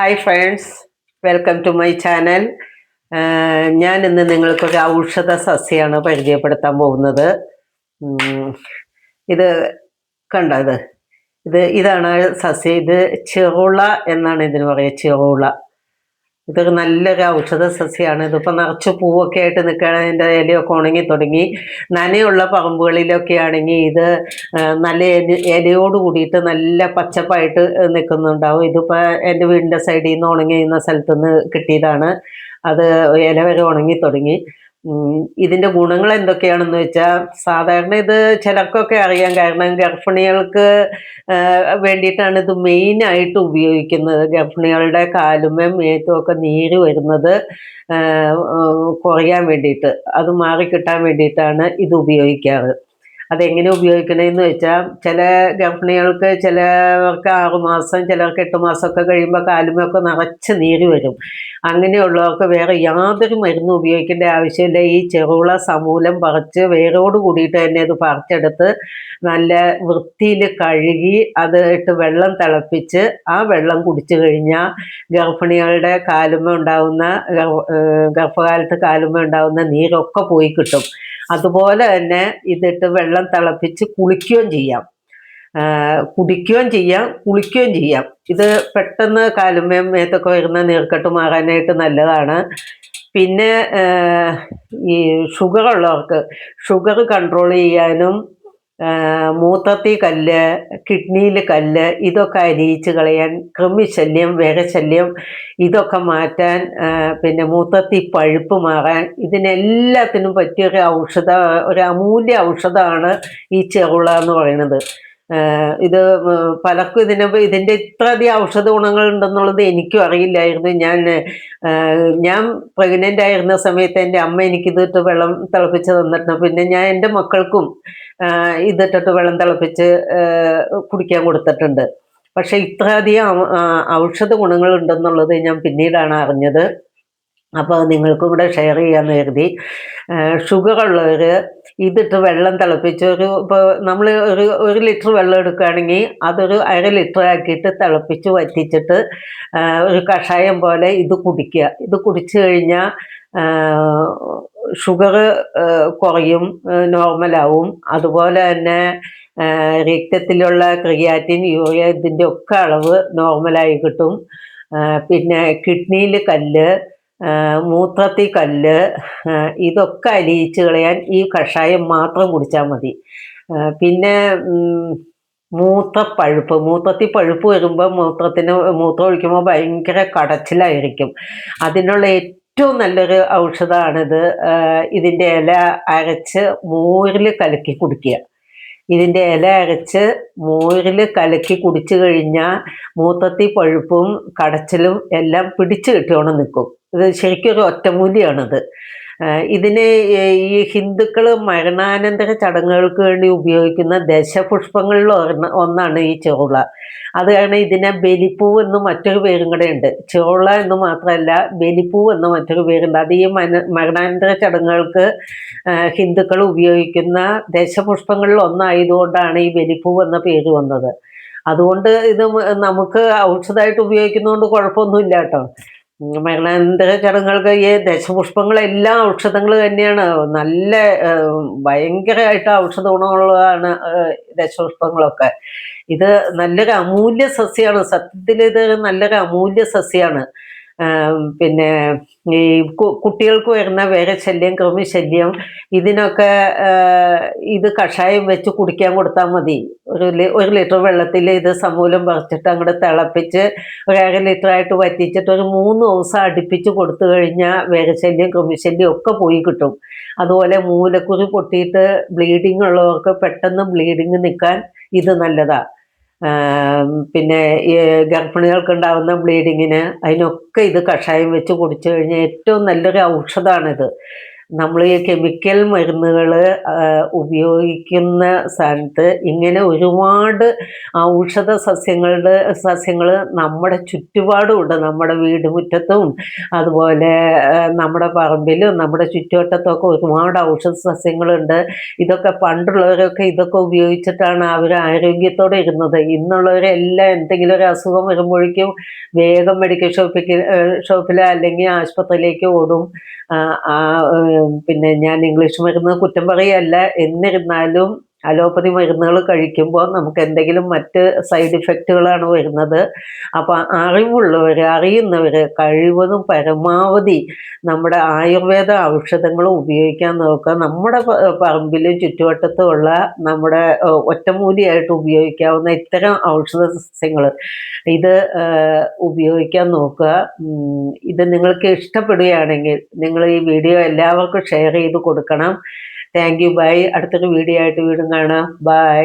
Hi friends welcome to my channel. ഞാൻ ഇന്ന് നിങ്ങൾക്കൊരു ഔഷധ സസ്യമാണ് പരിചയപ്പെടുത്താൻ പോകുന്നത്. ഇത് കണ്ടോ ഇത്? ഇത് ഇതാണ് സസ്യം. ഇത് ചെറുള എന്നാണ് ഇതിന് പറയുക ചെറുള. ഇതൊരു നല്ലൊരു ഔഷധ സസ്യമാണ് ഇതിപ്പോൾ നിറച്ച് പൂവൊക്കെ ആയിട്ട് നിൽക്കുകയാണ്. അതിന്റെ ഇലയൊക്കെ ഉണങ്ങി തുടങ്ങി. നനയുള്ള പറമ്പുകളിലൊക്കെ ആണെങ്കിൽ ഇത് നല്ല ഇലയോട് കൂടിയിട്ട് നല്ല പച്ചപ്പായിട്ട് നിൽക്കുന്നുണ്ടാവും. ഇതിപ്പോൾ എന്റെ വീടിന്റെ സൈഡിൽ നിന്ന് ഉണങ്ങി നിന്ന സ്ഥലത്തുനിന്ന് കിട്ടിയതാണ്. അത് ഇല വരെ ഉണങ്ങി തുടങ്ങി. ഇതിന്റെ ഗുണങ്ങൾ എന്തൊക്കെയാണെന്ന് വെച്ചാൽ സാധാരണ ഇത് ചിലർക്കൊക്കെ അറിയാം. കാരണം ഗർഭിണികൾക്ക് വേണ്ടിയിട്ടാണ് ഇത് മെയിൻ ആയിട്ട് ഉപയോഗിക്കുന്നത്. ഗർഭിണികളുടെ കാലുമേം മേത്തും ഒക്കെ നീര് വരുന്നത് കുറയാൻ വേണ്ടിയിട്ട്. അത് മാറിക്കിട്ടാൻ വേണ്ടിയിട്ടാണ് ഇത് ഉപയോഗിക്കാറ്. അതെങ്ങനെ ഉപയോഗിക്കണമെന്ന് വെച്ചാൽ ചില ഗർഭിണികൾക്ക് ചിലവർക്ക് ആറുമാസം ചിലർക്ക് എട്ട് മാസമൊക്കെ കഴിയുമ്പോൾ കാലുമൊക്കെ നിറച്ച് നീര് വരും. അങ്ങനെയുള്ളവർക്ക് വേറെ യാതൊരു മരുന്നും ഉപയോഗിക്കേണ്ട ആവശ്യമില്ല. ഈ ചെറുള സമൂലം പറിച്ച് വേരോട് കൂടിയിട്ട് തന്നെ അത് പറിച്ചെടുത്ത് നല്ല വൃത്തിയിൽ കഴുകി അത് ഇട്ട് വെള്ളം തിളപ്പിച്ച് ആ വെള്ളം കുടിച്ചു കഴിഞ്ഞാൽ ഗർഭിണികളുടെ കാലുമ ഉണ്ടാവുന്ന ഗർഭ- ഗർഭകാലത്ത് കാലുമ ഉണ്ടാവുന്ന നീരൊക്കെ പോയി കിട്ടും. അതുപോലെ തന്നെ ഇതിട്ട് വെള്ളം തിളപ്പിച്ച് കുളിക്കുകയും ചെയ്യാം. കുടിക്കുകയും ചെയ്യാം കുളിക്കുകയും ചെയ്യാം. ഇത് പെട്ടെന്ന് കാലുമേം മേത്തൊക്കെ വരുന്ന നീർക്കെട്ട് മാറാനായിട്ട് നല്ലതാണ്. പിന്നെ ഈ ഷുഗർ ഉള്ളവർക്ക് ഷുഗർ കൺട്രോൾ ചെയ്യാനും മൂത്രത്തിൽ കല്ല് കിഡ്നിയിൽ കല്ല് ഇതൊക്കെ അരിയിച്ച് കളയാൻ കൃമിശല്യം വിരശല്യം ഇതൊക്കെ മാറ്റാൻ പിന്നെ മൂത്രത്തിൽ പഴുപ്പ് മാറാൻ ഇതിനെല്ലാത്തിനും പറ്റിയ ഒരു ഔഷധ ഒരു അമൂല്യ ഔഷധമാണ് ഈ ചെറുള എന്ന് പറയുന്നത്. ഇത് പലർക്കും ഇതിനെ ഇതിന്റെ ഇത്രയധികം ഔഷധ ഗുണങ്ങൾ ഉണ്ടെന്നുള്ളത് എനിക്കും അറിയില്ലായിരുന്നു. ഞാൻ ഞാൻ പ്രഗ്നന്റ് ആയിരുന്ന സമയത്ത് എന്റെ അമ്മ എനിക്കിതിട്ട് വെള്ളം തിളപ്പിച്ച് തന്നിട്ടുണ്ട് പിന്നെ ഞാൻ എന്റെ മക്കൾക്കും ഇതിട്ടിട്ട് വെള്ളം തിളപ്പിച്ച് കുടിക്കാൻ കൊടുത്തിട്ടുണ്ട്. പക്ഷേ ഇത്രയധികം ഔഷധ ഗുണങ്ങൾ ഉണ്ടെന്നുള്ളത് ഞാൻ പിന്നീടാണ് അറിഞ്ഞത്. അപ്പോൾ നിങ്ങൾക്കും കൂടെ ഷെയർ ചെയ്യാമെന്ന് കരുതി. ഷുഗർ ഉള്ളവർ ഇതിട്ട് വെള്ളം തിളപ്പിച്ച് ഒരു ഇപ്പോൾ നമ്മൾ ഒരു ഒരു ലിറ്റർ വെള്ളം എടുക്കുകയാണെങ്കിൽ അതൊരു അര ലിറ്റർ ആക്കിയിട്ട് തിളപ്പിച്ച് വറ്റിച്ചിട്ട് ഒരു കഷായം പോലെ ഇത് കുടിക്കുക. ഇത് കുടിച്ചു കഴിഞ്ഞാൽ ഷുഗർ കുറയും നോർമലാവും അതുപോലെ തന്നെ രക്തത്തിലുള്ള ക്രിയാറ്റിൻ യൂറിയ ഇതിന്റെ ഒക്കെ അളവ് നോർമലായി കിട്ടും. പിന്നെ കിഡ്നിയിൽ കല്ല് ആ, മൂത്രത്തിൽ കല്ല് ഇതൊക്കെ അലിയിച്ച് കളയാൻ ഈ കഷായം മാത്രം കുടിച്ചാൽ മതി. പിന്നെ മൂത്രപ്പഴുപ്പ്. മൂത്രത്തിൽ പഴുപ്പ് വരുമ്പോൾ മൂത്രത്തിന് മൂത്രം ഒഴിക്കുമ്പോൾ ഭയങ്കര കടച്ചിലായിരിക്കും. അതിനുള്ള ഏറ്റവും നല്ലൊരു ഔഷധമാണിത് ഇതിന്റെ ഇല അരച്ച് മോരിൽ കലക്കി കുടിക്കുക. ഇതിന്റെ ഇല അരച്ച് മോരിൽ കലക്കി കുടിച്ചു കഴിഞ്ഞാൽ മൂത്രത്തിൽ പഴുപ്പും കടച്ചിലും എല്ലാം പിടിച്ചു കിട്ടിയോണം നിൽക്കും ഇത് ശരിക്കും ഒരു ഒറ്റമൂലിയാണിത് ഇതിന് ഈ ഹിന്ദുക്കൾ മരണാനന്തര ചടങ്ങുകൾക്ക് വേണ്ടി ഉപയോഗിക്കുന്ന ദശപുഷ്പങ്ങളിൽ ഒന്നാണ് ഈ ചെറുള അത് കാരണം ഇതിനെ ബലിപ്പൂ എന്ന് മറ്റൊരു പേരും കൂടെ ഉണ്ട്. ചെറുള എന്ന് മാത്രമല്ല ബലിപ്പൂ എന്ന മറ്റൊരു പേരുണ്ട്. അത് ഈ മന മരണാനന്തര ചടങ്ങുകൾക്ക് ഹിന്ദുക്കൾ ഉപയോഗിക്കുന്ന ദശപുഷ്പങ്ങളിൽ ഒന്നായതുകൊണ്ടാണ് ഈ ബലിപ്പൂ എന്ന പേര് വന്നത്. അതുകൊണ്ട് ഇത് നമുക്ക് ഔഷധമായിട്ട് ഉപയോഗിക്കുന്നതുകൊണ്ട് കുഴപ്പമൊന്നുമില്ല കേട്ടോ. ഉം മരണാനന്തര ചടങ്ങുകൾക്ക് ഈ ദശപുഷ്പങ്ങളെല്ലാം ഔഷധങ്ങൾ തന്നെയാണ്. നല്ല ഭയങ്കരമായിട്ട് ഔഷധ ഗുണമുള്ളതാണ് ദശപുഷ്പങ്ങളൊക്കെ. ഇത് നല്ലൊരു അമൂല്യ സസ്യമാണ് സത്യത്തിൽ ഇത് നല്ലൊരു അമൂല്യ സസ്യമാണ് പിന്നെ ഈ കുട്ടികൾക്ക് വരുന്ന വേറെ ശല്യം കൃമി കൃമിശല്യം ഇതിനൊക്കെ ഇത് കഷായം വെച്ച് കുടിക്കാൻ കൊടുത്താൽ മതി. ഒരു ഒരു ലിറ്റർ വെള്ളത്തിൽ ഇത് സമൂലം പറിച്ചിട്ട് അങ്ങോട്ട് തിളപ്പിച്ച് ഒരു അര ലിറ്റർ ആയിട്ട് വറ്റിച്ചിട്ട് ഒരു മൂന്ന് ദിവസം അടുപ്പിച്ച് കൊടുത്തു കഴിഞ്ഞാൽ വേറെ ശല്യം കൃമി കൃമിശല്യം ഒക്കെ പോയി കിട്ടും. അതുപോലെ മൂലക്കുറി പൊട്ടിയിട്ട് ബ്ലീഡിങ് ഉള്ളവർക്ക് പെട്ടെന്ന് ബ്ലീഡിങ് നിൽക്കാൻ ഇത് നല്ലതാ. ആം, പിന്നെ ഈ ഗർഭിണികൾക്ക് ഉണ്ടാകുന്ന ബ്ലീഡിങ്ങിന് അതിനൊക്കെ ഇത് കഷായം വെച്ച് കുടിച്ചു കഴിഞ്ഞാൽ ഏറ്റവും നല്ലൊരു ഔഷധമാണിത്. നമ്മൾ ഈ കെമിക്കൽ മരുന്നുകൾ ഉപയോഗിക്കുന്ന സ്ഥാനത്ത് ഇങ്ങനെ ഒരുപാട് ഔഷധ സസ്യങ്ങളുടെ സസ്യങ്ങൾ നമ്മുടെ ചുറ്റുപാടുമുണ്ട്. നമ്മുടെ വീട് മുറ്റത്തും അതുപോലെ നമ്മുടെ പറമ്പിലും നമ്മുടെ ചുറ്റുവട്ടത്തൊക്കെ ഒരുപാട് ഔഷധ സസ്യങ്ങളുണ്ട്. ഇതൊക്കെ പണ്ടുള്ളവരൊക്കെ ഇതൊക്കെ ഉപയോഗിച്ചിട്ടാണ് അവർ ആരോഗ്യത്തോടെ ഇരുന്നത്. ഇന്നുള്ളവരെല്ലാം എന്തെങ്കിലും ഒരു അസുഖം വരുമ്പോഴേക്കും വേഗം മെഡിക്കൽ ഷോപ്പിൽ ഷോപ്പിൽ അല്ലെങ്കിൽ ആശുപത്രിയിലേക്ക് ഓടും. പിന്നെ ഞാൻ ഇംഗ്ലീഷ് മരുന്ന് കുറ്റം പറയല്ല. എന്നിരുന്നാലും അലോപ്പതി മരുന്നുകൾ കഴിക്കുമ്പോൾ നമുക്ക് എന്തെങ്കിലും മറ്റ് സൈഡ് ഇഫക്റ്റുകളാണ് വരുന്നത്. അപ്പോൾ അറിവുള്ളവർ അറിയുന്നവർ കഴിവതും പരമാവധി നമ്മുടെ ആയുർവേദ ഔഷധങ്ങൾ ഉപയോഗിക്കാൻ നോക്കുക. നമ്മുടെ പറമ്പിലും ചുറ്റുവട്ടത്തുമുള്ള നമ്മുടെ ഒറ്റമൂലിയായിട്ട് ഉപയോഗിക്കാവുന്ന ഇത്തരം ഔഷധ സസ്യങ്ങൾ ഇത് ഉപയോഗിക്കാൻ നോക്കുക. ഇത് നിങ്ങൾക്ക് ഇഷ്ടപ്പെടുകയാണെങ്കിൽ നിങ്ങൾ ഈ വീഡിയോ എല്ലാവർക്കും ഷെയർ ചെയ്ത് കൊടുക്കണം. Thank you. ബൈ. അടുത്തൊരു വീഡിയോ ആയിട്ട് വീണ്ടും കാണാം. ബൈ.